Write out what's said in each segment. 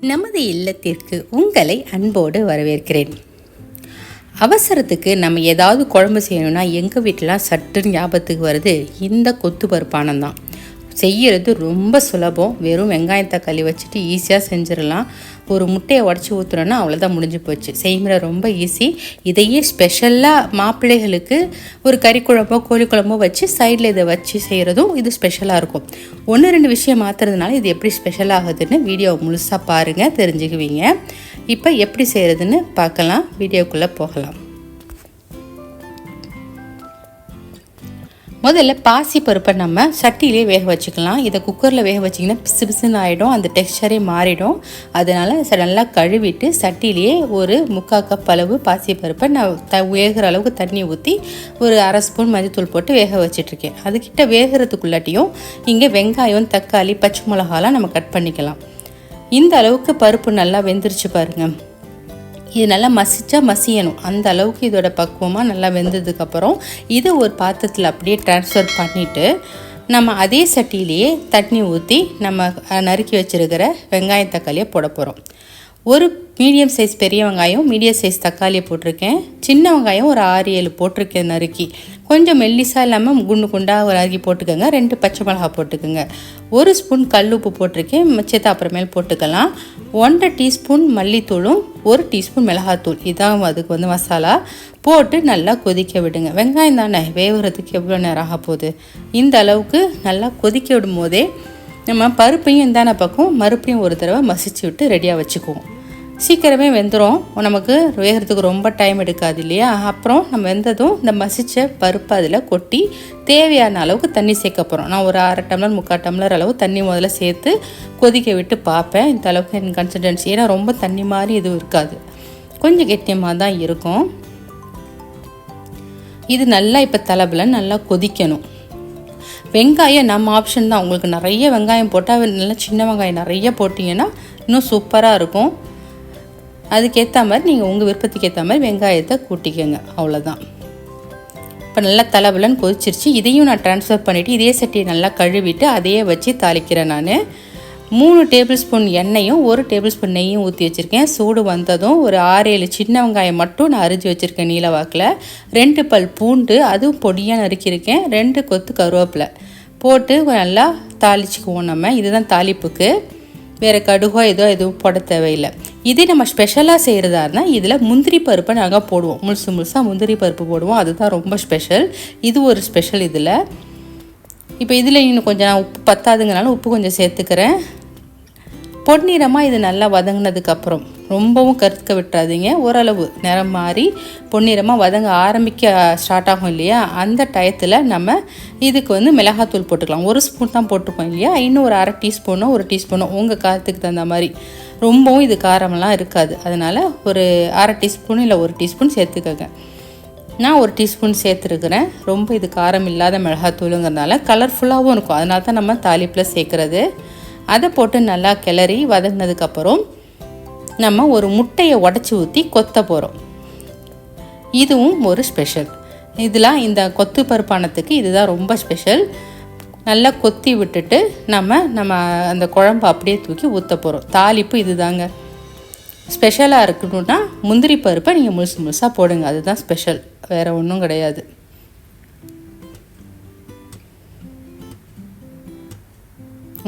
நமது இல்லத்திற்கு உங்களை அன்போடு வரவேற்கிறேன். அவசரத்துக்கு நம்ம ஏதாவது குழம்பு செய்யணும்னா எங்கள் வீட்டிலாம் சட்டு ஞாபகத்துக்கு வருது இந்த கொத்து பருப்பானம் தான் செய்கிறது ரொம்ப சுலபம். வெறும் வெங்காயம் தக்காளி வச்சுட்டு ஈஸியாக செஞ்சிடலாம் ஒரு முட்டையை உடச்சி ஊற்றுறோன்னா அவ்வளோதான் முடிஞ்சு போச்சு. செய்முறை ரொம்ப ஈஸி இதையே ஸ்பெஷலாக மாப்பிள்ளைகளுக்கு ஒரு கறி குழம்போ கோழி குழம்போ வச்சு சைடில் இதை வச்சு செய்கிறதும் இது ஸ்பெஷலாக இருக்கும். ஒன்று ரெண்டு விஷயம் மாற்றுறதுனால இது எப்படி ஸ்பெஷல் ஆகுதுன்னு வீடியோவை முழுசாக பாருங்கள் தெரிஞ்சுக்குவீங்க. இப்போ எப்படி செய்கிறதுன்னு பார்க்கலாம். வீடியோக்குள்ளே போகலாம். முதல்ல பாசி பருப்பை நம்ம சட்டியிலே வேக வச்சுக்கலாம். இதை குக்கரில் வேக வச்சிங்கன்னா பிசு பிசுன்னு ஆகிடும் அந்த டெக்ஸ்சரே மாறிடும். அதனால் ச- நல்லா கழுவிட்டு சட்டியிலேயே ஒரு முக்கால் கப் அளவு பாசி பருப்பை நான் த வேகிற அளவுக்கு தண்ணி ஊற்றி ஒரு அரை ஸ்பூன் மஞ்சத்தூள் போட்டு வேக வச்சிட்ருக்கேன். அதுக்கிட்ட வேகிறதுக்குள்ளாட்டியும் இங்கே வெங்காயம் தக்காளி பச்சை மிளகாலாம் நம்ம கட் பண்ணிக்கலாம். இந்த அளவுக்கு பருப்பு நல்லா வெந்துருச்சு பாருங்கள் இது நல்லா மசிச்சா மசியணும். அந்த அளவுக்கு இதோட பக்குவமாக நல்லா வெந்ததுக்கப்புறம் இதை ஒரு பாத்திரத்தில் அப்படியே ட்ரான்ஸ்ஃபர் பண்ணிவிட்டு நம்ம அதே சட்டியிலேயே தண்ணி ஊற்றி நம்ம நறுக்கி வச்சிருக்கிற வெங்காயம் தக்காளியை போட போகிறோம் ஒரு மீடியம் சைஸ் பெரிய வெங்காயம் மீடியம் சைஸ் தக்காளியை போட்டிருக்கேன். சின்ன வெங்காயம் ஒரு ஆறு ஏழு போட்டிருக்கேன் நறுக்கி கொஞ்சம் மெல்லிசாக இல்லாமல் குண்டு குண்டாக ஒரு நறுக்கி போட்டுக்கோங்க. ரெண்டு பச்சை மிளகா போட்டுக்கோங்க. ஒரு ஸ்பூன் கல் உப்பு போட்டிருக்கேன். மிச்சத்தை அப்புறமேல் போட்டுக்கலாம். ஒன்றரை டீஸ்பூன் மல்லித்தூளும் ஒரு டீஸ்பூன் மிளகாத்தூள். இதான் அதுக்கு வந்து மசாலா. போட்டு நல்லா கொதிக்க விடுங்க. வெங்காயம் தானே வேகுறதுக்கு எவ்வளோ நேரம் ஆக போகுது? இந்த அளவுக்கு நல்லா கொதிக்க விடும் போதே நம்ம பருப்பையும் இந்தான பக்கம் மறுபடியும் ஒரு தடவை மசிச்சு விட்டு ரெடியாக வச்சுக்குவோம். சீக்கிரமே வெந்துடும் நமக்கு வேகிறதுக்கு ரொம்ப டைம் எடுக்காது இல்லையா? அப்புறம் நம்ம வெந்ததும் இந்த மசிச்ச பருப்பு அதில் கொட்டி தேவையான அளவுக்கு தண்ணி சேர்க்க போகிறோம் நான் ஒரு அரை டம்ளர் முக்கால் டம்ளர் அளவு தண்ணி முதல்ல சேர்த்து கொதிக்க விட்டு பார்ப்பேன். இந்த அளவுக்கு என் கன்சிஸ்டன்சி ஏன்னா ரொம்ப தண்ணி மாதிரி எதுவும் இருக்காது. கொஞ்சம் கெட்டியமாக தான் இருக்கும். இது நல்லா இப்போ தலைபில் நல்லா கொதிக்கணும். வெங்காயம் நம்ம ஆப்ஷன் தான். உங்களுக்கு நிறைய வெங்காயம் போட்டால் நல்லா சின்ன வெங்காயம் நிறைய போட்டிங்கன்னா இன்னும் சூப்பராக இருக்கும். அதுக்கேற்ற மாதிரி நீங்கள் உங்கள் விருப்பத்துக்கு ஏற்ற மாதிரி வெங்காயத்தை கூட்டிக்கோங்க. அவ்வளோதான் இப்போ நல்லா தலைவலன்னு கொதிச்சிருச்சு. இதையும் நான் ட்ரான்ஸ்ஃபர் பண்ணிவிட்டு இதே சட்டியை நல்லா கழுவிட்டு அதையே வச்சு தாளிக்கிறேன் நான். மூணு டேபிள் ஸ்பூன் எண்ணெயும் ஒரு டேபிள் ஸ்பூன் நெய்யும் ஊற்றி வச்சுருக்கேன். சூடு வந்ததும் ஒரு ஆறு ஏழு சின்ன வெங்காயம் மட்டும் நான் அரிஞ்சு வச்சுருக்கேன் நீலவாக்கில் ரெண்டு பல் பூண்டு அதுவும் பொடியாக நறுக்கியிருக்கேன் ரெண்டு கொத்து கருவேப்பிலை போட்டு நல்லா தாளிச்சுக்குவோம் நம்ம. இதுதான் தாளிப்புக்கு. வேறு கடுகோ ஏதோ எதுவும் போட தேவையில்லை. இதே நம்ம ஸ்பெஷலாக செய்கிறதா இருந்தால் இதில் முந்திரி பருப்பை நாங்கள் போடுவோம். முழுசு முழுசாக முந்திரி பருப்பு போடுவோம். அதுதான் ரொம்ப ஸ்பெஷல் இது ஒரு ஸ்பெஷல் இதில். இப்போ இதில் இன்னும் கொஞ்சம் நான் உப்பு பத்தாதுங்கனாலும் உப்பு கொஞ்சம் சேர்த்துக்கிறேன். பொன்னிறமாக இது நல்லா வதங்கினதுக்கப்புறம் ரொம்பவும் கருத்துக்க விட்டுறாதீங்க. ஓரளவு நிறம் மாறி பொன்னிறமாக வதங்க ஆரம்பிக்க ஸ்டார்ட் ஆகும் இல்லையா? அந்த டயத்தில் நம்ம இதுக்கு வந்து மிளகாத்தூள் போட்டுக்கலாம். ஒரு ஸ்பூன் தான் போட்டுப்போம் இல்லையா? இன்னும் ஒரு அரை டீஸ்பூனோ ஒரு டீஸ்பூனோ உங்கள் காரத்துக்கு தகுந்த மாதிரி. ரொம்பவும் இது காரமெல்லாம் இருக்காது. அதனால் ஒரு அரை டீஸ்பூன் இல்லை ஒரு டீஸ்பூன் சேர்த்துக்கோங்க. நான் ஒரு டீஸ்பூன் சேர்த்துருக்குறேன். ரொம்ப இது காரம் இல்லாத மிளகாத்தூளுங்கிறதுனால கலர்ஃபுல்லாகவும் இருக்கும். அதனால தான் நம்ம தாலிப்பில் சேர்க்குறது. அதை போட்டு நல்லா கிளறி வதங்கினதுக்கப்புறம் நம்ம ஒரு முட்டையை உடச்சி ஊற்றி கொத்த போகிறோம் இதுவும் ஒரு ஸ்பெஷல் இதெல்லாம் இந்த கொத்து பருப்பானத்துக்கு இதுதான் ரொம்ப ஸ்பெஷல் நல்லா கொத்தி விட்டுட்டு நம்ம நம்ம அந்த குழம்பு அப்படியே தூக்கி ஊற்ற போகிறோம் தாளிப்பு இதுதாங்க. ஸ்பெஷலாக இருக்கணும்னா முந்திரி பருப்பை நீங்கள் முழுசு முழுசாக போடுங்க. அதுதான் ஸ்பெஷல். வேறு ஒன்றும் கிடையாது.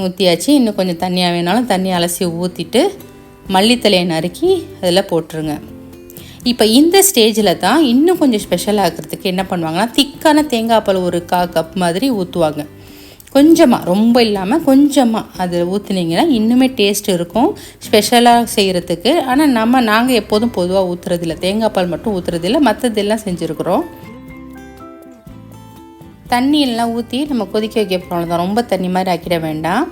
ஊற்றியாச்சு இன்னும் கொஞ்சம் தண்ணியாக வேணாலும் தண்ணி அலசி ஊற்றிட்டு மல்லித்தலையை நறுக்கி அதில் போட்டுருங்க. இப்போ இந்த ஸ்டேஜில் தான் இன்னும் கொஞ்சம் ஸ்பெஷல் ஆகிறதுக்கு என்ன பண்ணுவாங்கன்னா திக்கான தேங்காய் பால் ஒரு கா கப் மாதிரி ஊற்றுவாங்க கொஞ்சமாக ரொம்ப இல்லாமல் கொஞ்சமாக அதில் ஊற்றுனீங்கன்னா இன்னுமே டேஸ்ட் இருக்கும். ஸ்பெஷலாக செய்கிறதுக்கு ஆனால் நம்ம நாங்கள் எப்போதும் பொதுவாக ஊற்றுறதில்ல தேங்காய் பால் மட்டும் ஊற்றுறதில்ல மற்றதெல்லாம் செஞ்சுருக்குறோம். தண்ணியெல்லாம் ஊற்றி நம்ம கொதிக்க வைக்க போகிறோம் தான் ரொம்ப தண்ணி மாதிரி ஆக்கிட வேண்டாம்.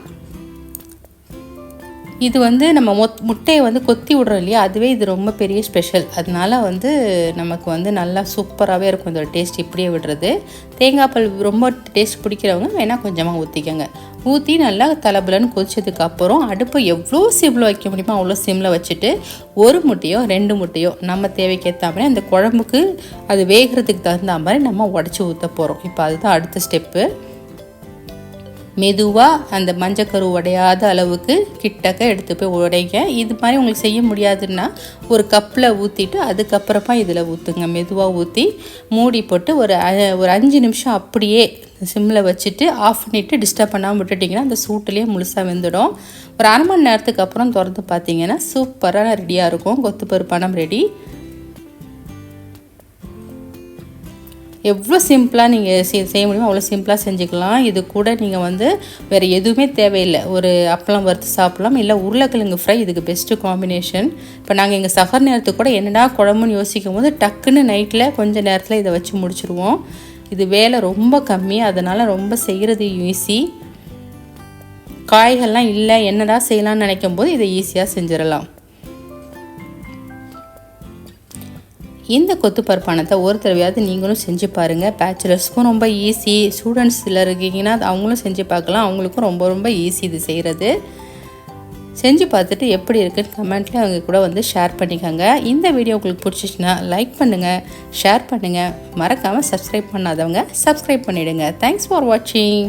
இது வந்து நம்ம மொத் முட்டையை வந்து கொத்தி விடுறோம் இல்லையா? அதுவே இது ரொம்ப பெரிய ஸ்பெஷல் அதனால வந்து நமக்கு வந்து நல்லா சூப்பராகவே இருக்கும் இதோட டேஸ்ட் இப்படியே விடுறது. தேங்காய் பால் ரொம்ப டேஸ்ட் பிடிக்கிறவங்க வேணால் கொஞ்சமாக ஊற்றிக்கோங்க ஊற்றி நல்லா தலைபலன்னு கொதிச்சதுக்கு அப்புறம் அடுப்பை எவ்வளோ சிம்மில் வைக்க முடியுமோ அவ்வளோ சிம்மில் வச்சுட்டு ஒரு முட்டையோ ரெண்டு முட்டையோ நம்ம தேவைக்கேற்ற மாதிரி அந்த குழம்புக்கு அது வேகிறதுக்கு தகுந்த மாதிரி நம்ம உடச்சி ஊற்ற போகிறோம் இப்போ அதுதான் அடுத்த ஸ்டெப்பு மெதுவாக அந்த மஞ்சக்கரு உடையாத அளவுக்கு கிட்டக்க எடுத்து போய் உடைங்க. இது மாதிரி உங்களுக்கு செய்ய முடியாதுன்னா ஒரு கப்பில் ஊற்றிட்டு அதுக்கப்புறமா இதில் ஊற்றுங்க மெதுவாக ஊற்றி மூடி போட்டு ஒரு ஒரு அஞ்சு நிமிஷம் அப்படியே சிம்மில் வச்சுட்டு ஆஃப் பண்ணிவிட்டு டிஸ்டர்ப் பண்ணாமல் விட்டுட்டிங்கன்னா அந்த சூட்டுலேயே முழுசாக வெந்துடும். ஒரு அரை மணி நேரத்துக்கு அப்புறம் திறந்து பார்த்தீங்கன்னா சூப்பராக ரெடியாக இருக்கும். கொத்து பருப்பானம் ரெடி எவ்வளோ சிம்பிளாக நீங்கள் செய்ய முடியுமோ அவ்வளோ சிம்பிளாக செஞ்சுக்கலாம். இது கூட நீங்கள் வந்து வேறு எதுவுமே தேவையில்லை. ஒரு அப்பளம் வறுத்து சாப்பிடலாம். இல்லை உருளைக்கிழங்கு ஃப்ரை இதுக்கு பெஸ்ட்டு காம்பினேஷன் இப்போ நாங்கள் எங்கள் சஃபர் நேரத்துக்கு கூட என்னடா குழம்புன்னு யோசிக்கும் போது டக்குன்னு நைட்டில் கொஞ்ச நேரத்தில் இதை வச்சு முடிச்சுருவோம். இது வேலை ரொம்ப கம்மி. அதனால் ரொம்ப செய்கிறது ஈஸி காய்கள்லாம் இல்லை என்னடா செய்யலாம்னு நினைக்கும் போது இதை ஈஸியாக செஞ்சிடலாம். இந்த கொத்து பருப்பானத்தை ஒரு தடவையாவது நீங்களும் செஞ்சு பாருங்கள் பேச்சுலர்ஸ்க்கும் ரொம்ப ஈஸி ஸ்டூடெண்ட்ஸ் சிலர் இருக்கீங்கன்னா அவங்களும் செஞ்சு பார்க்கலாம். அவங்களுக்கும் ரொம்ப ரொம்ப ஈஸி இது செய்கிறது செஞ்சு பார்த்துட்டு எப்படி இருக்குன்னு கமெண்ட்டில் அவங்க கூட வந்து ஷேர் பண்ணிக்கோங்க. இந்த வீடியோ உங்களுக்கு பிடிச்சிச்சின்னா லைக் பண்ணுங்கள் ஷேர் பண்ணுங்கள் மறக்காமல் சப்ஸ்கிரைப் பண்ணாதவங்க சப்ஸ்கிரைப் பண்ணிவிடுங்க தேங்க்ஸ் ஃபார் வாட்சிங்